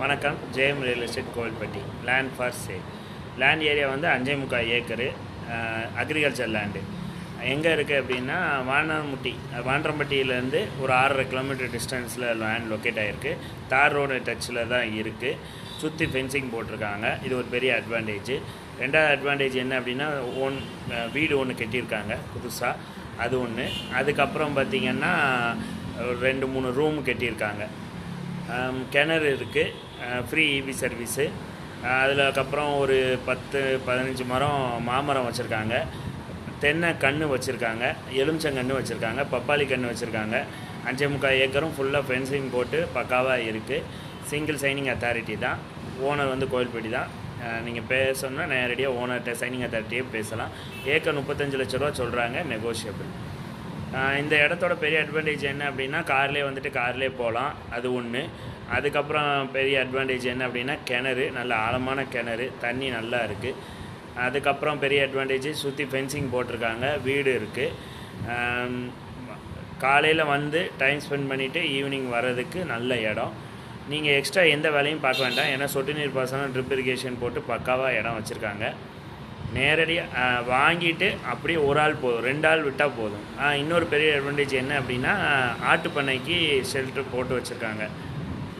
வணக்கம். Jayam real estate Kovilpatti land for sale land area வந்து அஞ்சே முக்கால் ஏக்கரு. அக்ரிகல்ச்சர் லேண்டு எங்கே இருக்குது அப்படின்னா வானமுட்டி வாண்டரம்பட்டியிலேருந்து ஒரு ஆறரை கிலோமீட்டர் டிஸ்டன்ஸில் லேண்ட் லொக்கேட் ஆகிருக்கு தார் ரோடு டச்சில் தான் இருக்குது சுற்றி ஃபென்சிங் போட்டிருக்காங்க. இது ஒரு பெரிய அட்வான்டேஜ் ரெண்டாவது அட்வான்டேஜ் என்ன அப்படின்னா ஓன் வீடு ஒன்று கட்டியிருக்காங்க புதுசாக அது ஒன்று அதுக்கப்புறம் பார்த்திங்கன்னா ஒரு ரெண்டு மூணு ரூம் கட்டியிருக்காங்க. கிணறு இருக்குது ஃப்ரீ இபி சர்வீஸு அதில் அதுக்கப்புறம் ஒரு பத்து பதினஞ்சு மரம் மாமரம் வச்சுருக்காங்க. தென்னை கன்று வச்சுருக்காங்க. எலுமிச்சங்கன்று வச்சுருக்காங்க. பப்பாளி கன்று வச்சுருக்காங்க. அஞ்சே முக்கால் ஏக்கரும் ஃபுல்லாக ஃபென்சிங் போட்டு பக்காவாக இருக்குது சிங்கிள் சைனிங் அத்தாரிட்டி தான். ஓனர் வந்து கோயில்பட்டி தான். நீங்கள் பேசணுன்னா நேரடியாக ஓனர்கிட்ட சைனிங் அத்தாரிட்டியே பேசலாம். ஏக்கர் முப்பத்தஞ்சு லட்ச ரூபா சொல்கிறாங்க நெகோஷியபிள் இந்த இடத்தோட பெரிய அட்வான்டேஜ் என்ன அப்படின்னா கார்லேயே வந்துட்டு கார்லேயே போகலாம் அது ஒன்று அதுக்கப்புறம் பெரிய அட்வான்டேஜ் என்ன அப்படின்னா கிணறு. நல்ல ஆழமான கிணறு. தண்ணி நல்லா இருக்குது அதுக்கப்புறம் பெரிய அட்வான்டேஜ் சுற்றி ஃபென்சிங் போட்டிருக்காங்க. வீடு இருக்குது காலையில் வந்து டைம் ஸ்பெண்ட் பண்ணிவிட்டு ஈவினிங் வர்றதுக்கு நல்ல இடம். நீங்கள் எக்ஸ்ட்ரா எந்த வேலையும் பார்க்க வேண்டாம். ஏன்னா சொட்டு நீர் பாசனம் ட்ரிப் இரிகேஷன் போட்டு பக்காவாக இடம் வச்சுருக்காங்க. நேரடியாக வாங்கிட்டு அப்படியே ஒரு ஆள் போதும் ரெண்டு ஆள் விட்டால் போதும். இன்னொரு பெரிய அட்வான்டேஜ் என்ன அப்படின்னா ஆட்டு பண்ணைக்கு ஷெல்டர் போட்டு வச்சுருக்காங்க.